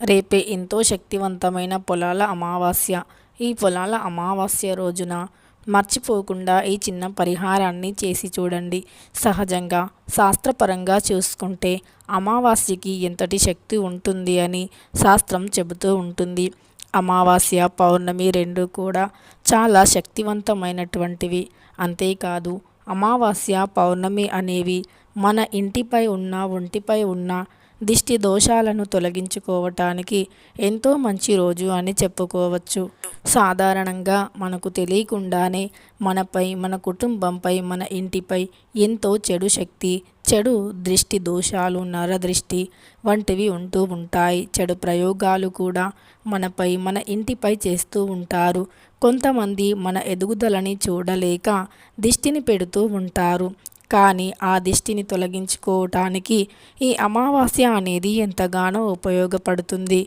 రేపే ఎంతో శక్తివంతమైన పొలాల అమావాస్య. ఈ పొలాల అమావాస్య రోజున మర్చిపోకుండా ఈ చిన్న పరిహారాన్ని చేసి చూడండి. సహజంగా శాస్త్రపరంగా చూసుకుంటే అమావాస్యకి ఎంతటి శక్తి ఉంటుంది అని శాస్త్రం చెబుతూ ఉంటుంది. అమావాస్య పౌర్ణమి రెండు కూడా చాలా శక్తివంతమైనటువంటివి. అంతేకాదు అమావాస్య పౌర్ణమి అనేవి మన ఇంటిపై ఉన్న ఒంటిపై ఉన్న దిష్టి దోషాలను తొలగించుకోవటానికి ఎంతో మంచి రోజు అని చెప్పుకోవచ్చు. సాధారణంగా మనకు తెలియకుండానే మనపై మన కుటుంబంపై మన ఇంటిపై ఎంతో చెడు శక్తి చెడు దృష్టి దోషాలు నరదృష్టి వంటివి ఉంటూ ఉంటాయి. చెడు ప్రయోగాలు కూడా మనపై మన ఇంటిపై చేస్తూ ఉంటారు. కొంతమంది మన ఎదుగుదలని చూడలేక దిష్టిని పెడుతూ ఉంటారు. కానీ ఆ దిష్టిని తొలగించుకోవటానికి ఈ అమావాస్య అనేది ఎంతగానో ఉపయోగపడుతుంది.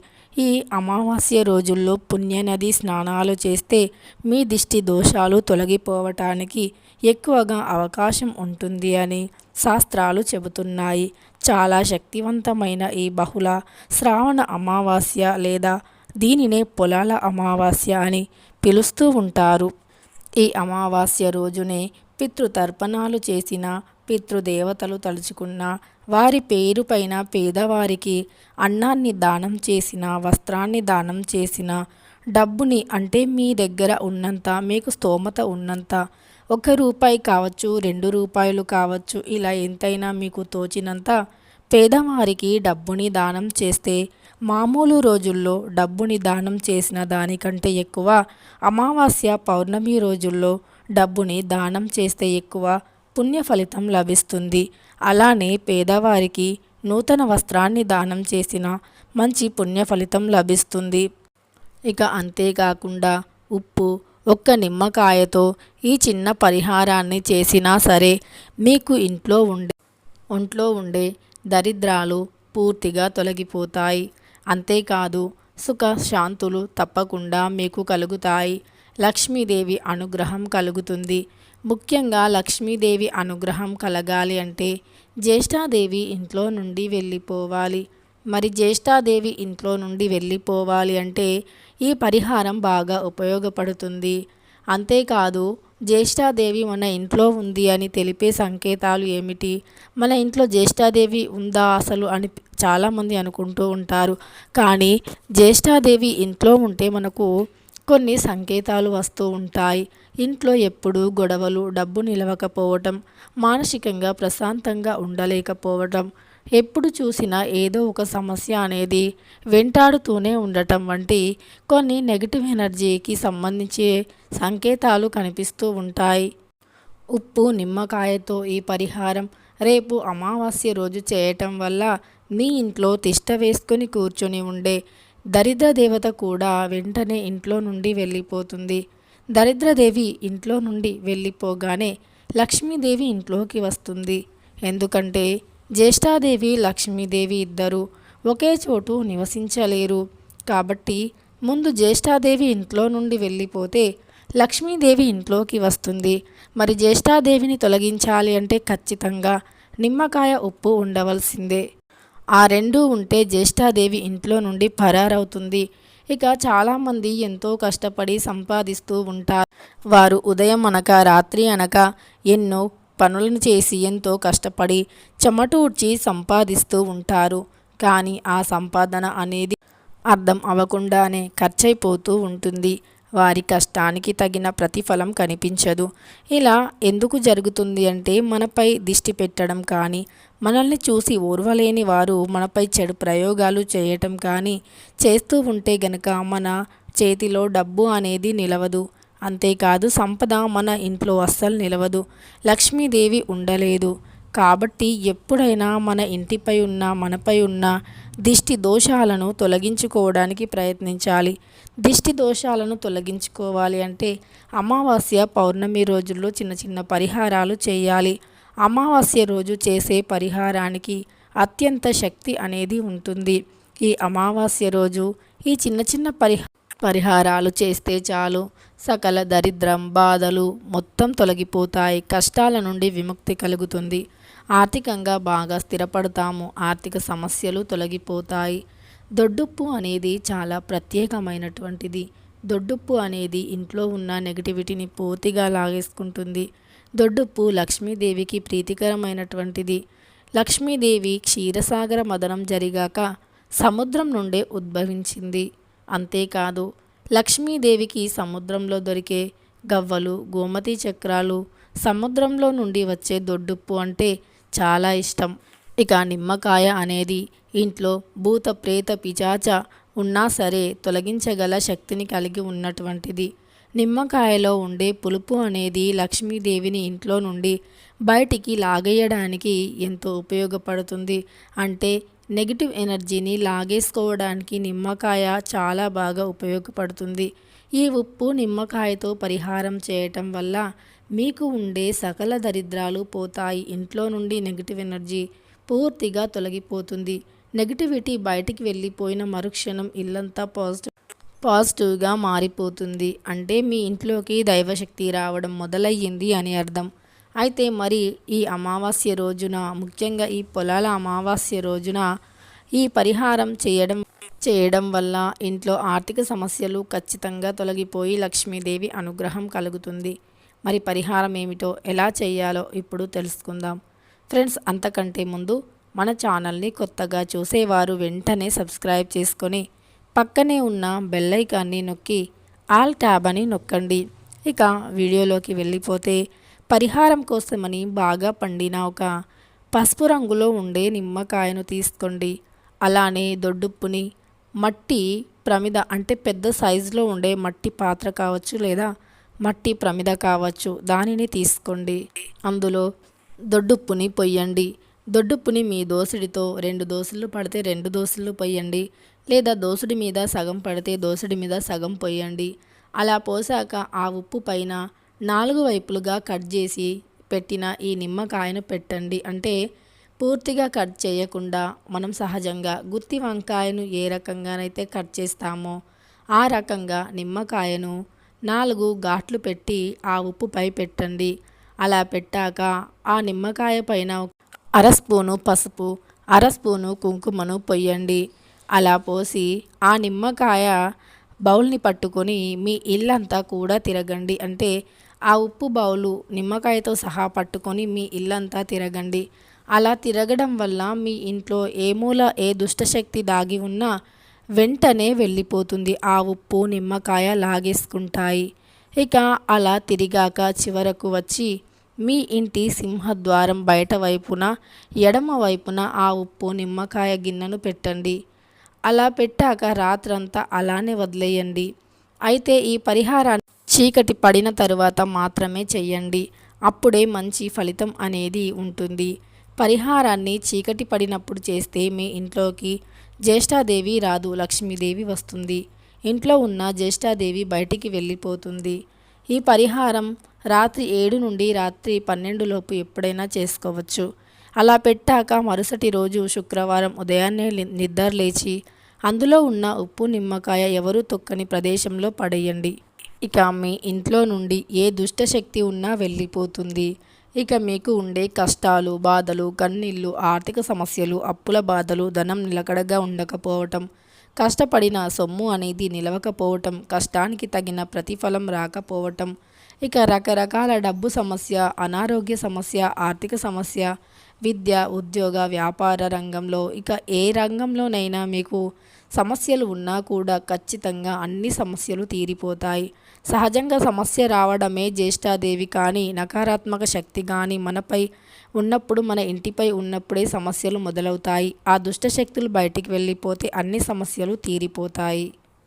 ఈ అమావాస్య రోజుల్లో పుణ్యనది స్నానాలు చేస్తే మీ దిష్టి దోషాలు తొలగిపోవటానికి ఎక్కువగా అవకాశం ఉంటుంది అని శాస్త్రాలు చెబుతున్నాయి. చాలా శక్తివంతమైన ఈ బహుళ శ్రావణ అమావాస్య లేదా దీనినే పొలాల అమావాస్య అని పిలుస్తూ ఉంటారు. ఈ అమావాస్య రోజునే పితృతర్పణాలు చేసిన పితృదేవతలు తలుచుకున్న వారి పేరు పైన పేదవారికి అన్నాన్ని దానం చేసిన వస్త్రాన్ని దానం చేసిన డబ్బుని అంటే మీ దగ్గర ఉన్నంత మీకు స్తోమత ఉన్నంత ఒక రూపాయి కావచ్చు రెండు రూపాయలు కావచ్చు ఇలా ఎంతైనా మీకు తోచినంత పేదవారికి డబ్బుని దానం చేస్తే మామూలు రోజుల్లో డబ్బుని దానం చేసిన దానికంటే ఎక్కువ అమావాస్య పౌర్ణమి రోజుల్లో డబ్బుని దానం చేస్తే ఎక్కువ పుణ్య ఫలితం లభిస్తుంది. అలానే పేదవారికి నూతన వస్త్రాన్ని దానం చేసిన మంచి పుణ్య ఫలితం లభిస్తుంది. ఇక అంతేకాకుండా ఉప్పు ఒక్క నిమ్మకాయతో ఈ చిన్న పరిహారాన్ని చేసినా సరే మీకు ఇంట్లో ఉండే ఒంట్లో ఉండే దరిద్రాలు పూర్తిగా తొలగిపోతాయి. అంతేకాదు సుఖ శాంతులు తప్పకుండా మీకు కలుగుతాయి. లక్ష్మీదేవి అనుగ్రహం కలుగుతుంది. ముఖ్యంగా లక్ష్మీదేవి అనుగ్రహం కలగాలి అంటే జ్యేష్ఠాదేవి ఇంట్లో నుండి వెళ్ళిపోవాలి. మరి జ్యేష్ఠాదేవి ఇంట్లో నుండి వెళ్ళిపోవాలి అంటే ఈ పరిహారం బాగా ఉపయోగపడుతుంది. అంతేకాదు జ్యేష్ఠాదేవి మన ఇంట్లో ఉంది అని తెలిపే సంకేతాలు ఏమిటి? మన ఇంట్లో జ్యేష్ఠాదేవి ఉందా అసలు అని చాలామంది అనుకుంటూ ఉంటారు. కానీ జ్యేష్ఠాదేవి ఇంట్లో ఉంటే మనకు కొన్ని సంకేతాలు వస్తూ ఉంటాయి. ఇంట్లో ఎప్పుడూ గొడవలు డబ్బు నిలవకపోవటం మానసికంగా ప్రశాంతంగా ఉండలేకపోవటం ఎప్పుడు చూసినా ఏదో ఒక సమస్య అనేది వెంటాడుతూనే ఉండటం వంటి కొన్ని నెగిటివ్ ఎనర్జీకి సంబంధించే సంకేతాలు కనిపిస్తూ ఉంటాయి. ఉప్పు నిమ్మకాయతో ఈ పరిహారం రేపు అమావాస్య రోజు చేయటం వల్ల మీ ఇంట్లో తిష్ట వేసుకొని కూర్చొని ఉండే దరిద్ర దేవత కూడా వెంటనే ఇంట్లో నుండి వెళ్ళిపోతుంది. దరిద్రదేవి ఇంట్లో నుండి వెళ్ళిపోగానే లక్ష్మీదేవి ఇంట్లోకి వస్తుంది. ఎందుకంటే జ్యేష్ఠాదేవి లక్ష్మీదేవి ఇద్దరు ఒకే చోటు నివసించలేరు. కాబట్టి ముందు జ్యేష్ఠాదేవి ఇంట్లో నుండి వెళ్ళిపోతే లక్ష్మీదేవి ఇంట్లోకి వస్తుంది. మరి జ్యేష్ఠాదేవిని తొలగించాలి అంటే ఖచ్చితంగా నిమ్మకాయ ఉప్పు ఉండవలసిందే. ఆ రెండు ఉంటే జ్యేష్ఠాదేవి ఇంట్లో నుండి పరారవుతుంది. ఇక చాలామంది ఎంతో కష్టపడి సంపాదిస్తూ ఉంటారు. వారు ఉదయం అనక రాత్రి అనక ఎన్నో పనులను చేసి ఎంతో కష్టపడి చెమటూడ్చి సంపాదిస్తూ ఉంటారు. కానీ ఆ సంపాదన అనేది అర్థం అవ్వకుండానే ఖర్చయిపోతూ ఉంటుంది. వారి కష్టానికి తగిన ప్రతిఫలం కనిపించదు. ఇలా ఎందుకు జరుగుతుంది అంటే మనపై దిష్టి పెట్టడం కానీ మనల్ని చూసి ఓర్వలేని వారు మనపై చెడు ప్రయోగాలు చేయటం కానీ చేస్తూ ఉంటే గనక మన చేతిలో డబ్బు అనేది నిలవదు. అంతేకాదు సంపద మన ఇంట్లో అస్సలు నిలవదు. లక్ష్మీదేవి ఉండలేదు. కాబట్టి ఎప్పుడైనా మన ఇంటిపై ఉన్న మనపై ఉన్న దిష్టి దోషాలను తొలగించుకోవడానికి ప్రయత్నించాలి. దిష్టి దోషాలను తొలగించుకోవాలి అంటే అమావాస్య పౌర్ణమి రోజుల్లో చిన్న చిన్న పరిహారాలు చేయాలి. అమావాస్య రోజు చేసే పరిహారానికి అత్యంత శక్తి అనేది ఉంటుంది. ఈ అమావాస్య రోజు ఈ చిన్న చిన్న పరిహ పరిహారాలు చేస్తే చాలు. సకల దరిద్రం బాధలు మొత్తం తొలగిపోతాయి. కష్టాల నుండి విముక్తి కలుగుతుంది. ఆర్థికంగా బాగా స్థిరపడతాము. ఆర్థిక సమస్యలు తొలగిపోతాయి. దొడ్డుప్పు అనేది చాలా ప్రత్యేకమైనటువంటిది. దొడ్డుప్పు అనేది ఇంట్లో ఉన్న నెగిటివిటీని పూర్తిగా లాగేసుకుంటుంది. దొడ్డుప్పు లక్ష్మీదేవికి ప్రీతికరమైనటువంటిది. లక్ష్మీదేవి క్షీరసాగర మదనం జరిగాక సముద్రం నుండే ఉద్భవించింది. అంతేకాదు లక్ష్మీదేవికి సముద్రంలో దొరికే గవ్వలు గోమతి చక్రాలు సముద్రంలో నుండి వచ్చే దొడ్డుప్పు అంటే చాలా ఇష్టం. ఇక నిమ్మకాయ అనేది ఇంట్లో భూత ప్రేత పిచాచ ఉన్నా సరే తొలగించగల శక్తిని కలిగి ఉన్నటువంటిది. నిమ్మకాయలో ఉండే పులుపు అనేది లక్ష్మీదేవిని ఇంట్లో నుండి బయటికి లాగేయడానికి ఎంతో ఉపయోగపడుతుంది. అంటే నెగిటివ్ ఎనర్జీని లాగేసుకోవడానికి నిమ్మకాయ చాలా బాగా ఉపయోగపడుతుంది. ఈ ఉప్పు నిమ్మకాయతో పరిహారం చేయటం వల్ల మీకు ఉండే సకల దరిద్రాలు పోతాయి. ఇంట్లో నుండి నెగిటివ్ ఎనర్జీ పూర్తిగా తొలగిపోతుంది. నెగిటివిటీ బయటికి వెళ్ళిపోయిన మరుక్షణం ఇల్లంతా పాజిటివ్ పాజిటివ్గా మారిపోతుంది. అంటే మీ ఇంట్లోకి దైవశక్తి రావడం మొదలయ్యింది అని అర్థం. అయితే మరి ఈ అమావాస్య రోజున ముఖ్యంగా ఈ పొలాల అమావాస్య రోజున ఈ పరిహారం చేయడం చేయడం వల్ల ఇంట్లో ఆర్థిక సమస్యలు ఖచ్చితంగా తొలగిపోయి లక్ష్మీదేవి అనుగ్రహం కలుగుతుంది. మరి పరిహారం ఏమిటో ఎలా చేయాలో ఇప్పుడు తెలుసుకుందాం. ఫ్రెండ్స్ అంతకంటే ముందు మన ఛానల్ని కొత్తగా చూసేవారు వెంటనే సబ్స్క్రైబ్ చేసుకొని పక్కనే ఉన్న బెల్లైకాన్ని నొక్కి ఆల్ ట్యాబ్ అని నొక్కండి. ఇక వీడియోలోకి వెళ్ళిపోతే పరిహారం కోసమని బాగా పండిన ఒక పసుపు రంగులో ఉండే నిమ్మకాయను తీసుకోండి. అలానే దొడ్డుప్పుని మట్టి ప్రమిద అంటే పెద్ద సైజులో ఉండే మట్టి పాత్ర కావచ్చు లేదా మట్టి ప్రమిద కావచ్చు దానిని తీసుకోండి. అందులో దొడ్డుప్పుని పొయ్యండి. దొడ్డుప్పుని మీ దోసుడితో రెండు దోసులు పడితే రెండు దోసులు పొయ్యండి లేదా దోసుడి మీద సగం పడితే దోసుడి మీద సగం పొయ్యండి. అలా పోసాక ఆ ఉప్పు పైన నాలుగు వైపులుగా కట్ చేసి పెట్టిన ఈ నిమ్మకాయను పెట్టండి. అంటే పూర్తిగా కట్ చేయకుండా మనం సహజంగా గుత్తి వంకాయను ఏ రకంగానైతే కట్ చేస్తామో ఆ రకంగా నిమ్మకాయను నాలుగు ఘాట్లు పెట్టి ఆ ఉప్పుపై పెట్టండి. అలా పెట్టాక ఆ నిమ్మకాయ పైన అర స్పూను పసుపు అర స్పూను కుంకుమను పొయ్యండి. అలా పోసి ఆ నిమ్మకాయ బౌల్ని పట్టుకొని మీ ఇల్లంతా కూడా తిరగండి. అంటే ఆ ఉప్పు బౌలు నిమ్మకాయతో సహా పట్టుకొని మీ ఇల్లంతా తిరగండి. అలా తిరగడం వల్ల మీ ఇంట్లో ఏ మూల ఏ దుష్టశక్తి దాగి ఉన్నా వెంటనే వెళ్ళిపోతుంది ఆ ఉప్పు నిమ్మకాయ లాగేసుకుంటాయి. ఇక అలా తిరిగాక చివరకు వచ్చి మీ ఇంటి సింహద్వారం బయట వైపున ఎడమ వైపున ఆ ఉప్పు నిమ్మకాయ గిన్నెను పెట్టండి. అలా పెట్టాక రాత్రంతా అలానే వదిలేయండి. అయితే ఈ పరిహారాన్ని చీకటి పడిన తరువాత మాత్రమే చెయ్యండి. అప్పుడే మంచి ఫలితం అనేది ఉంటుంది. పరిహారాన్ని చీకటి పడినప్పుడు చేస్తే మీ ఇంట్లోకి జ్యేష్ఠాదేవి రాదు లక్ష్మీదేవి వస్తుంది. ఇంట్లో ఉన్న జ్యేష్ఠాదేవి బయటికి వెళ్ళిపోతుంది. ఈ పరిహారం రాత్రి ఏడు నుండి రాత్రి పన్నెండులోపు ఎప్పుడైనా చేసుకోవచ్చు. అలా పెట్టాక మరుసటి రోజు శుక్రవారం ఉదయాన్నే నిద్ర లేచి అందులో ఉన్న ఉప్పు నిమ్మకాయ ఎవరు తొక్కని ప్రదేశంలో పడేయండి. ఇక మీ ఇంట్లో నుండి ఏ దుష్టశక్తి ఉన్నా వెళ్ళిపోతుంది. ఇక మీకు ఉండే కష్టాలు బాధలు కన్నీళ్ళు ఆర్థిక సమస్యలు అప్పుల బాధలు ధనం నిలకడగా ఉండకపోవటం కష్టపడిన సొమ్ము అనేది నిలవకపోవటం కష్టానికి తగిన ప్రతిఫలం రాకపోవటం ఇక రకరకాల డబ్బు సమస్య అనారోగ్య సమస్య ఆర్థిక సమస్య విద్య ఉద్యోగ వ్యాపార రంగంలో ఇక ఏ రంగంలోనైనా మీకు సమస్యలు ఉన్నా కూడా ఖచ్చితంగా అన్ని సమస్యలు తీరిపోతాయి. సహజంగా సమస్య రావడమే జ్యేష్ఠాదేవి కానీ నకారాత్మక శక్తి కానీ మనపై ఉన్నప్పుడు మన ఇంటిపై ఉన్నప్పుడే సమస్యలు మొదలవుతాయి. ఆ దుష్టశక్తులు బయటికి వెళ్ళిపోతే అన్ని సమస్యలు తీరిపోతాయి.